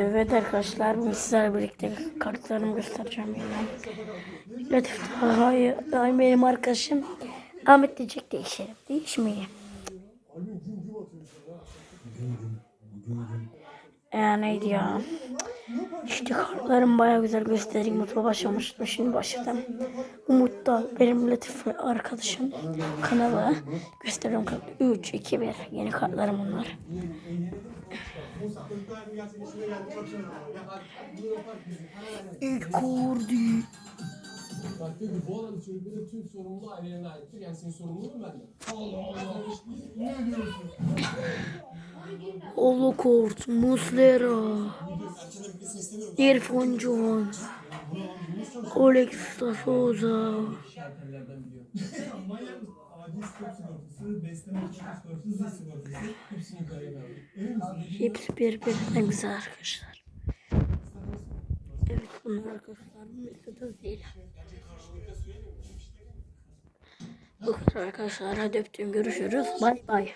Evet arkadaşlar bugün sizlerle birlikte kartlarımı göstereceğim yine. Latif Taha'yı ay benim arkadaşım. Ahmet diyecek değişelim. Değişmeyeyim. Ya neydi ya? İşte kartlarım baya güzel göstereyim. Mutlu başlamıştım. Şimdi başladım. Umut da benim Latif arkadaşım. Kanalı gösteriyorum. 3, 2, 1. Yeni kartlarım bunlar. İlk kurdu. Bak diyor ki bu arada çocukların tüm sorumluluğu ailelerine aittir. Yani senin sorumluluğun bende. Allah Allah. Ne diyorsun? Holokort, Muslera, İrfan Can, Alex misin? hepsi birbirinden güzel arkadaşlar. Evet bunlar arkadaşlar Mesut Özil. Bu kadar arkadaşlar hadi öptüm görüşürüz bay bay.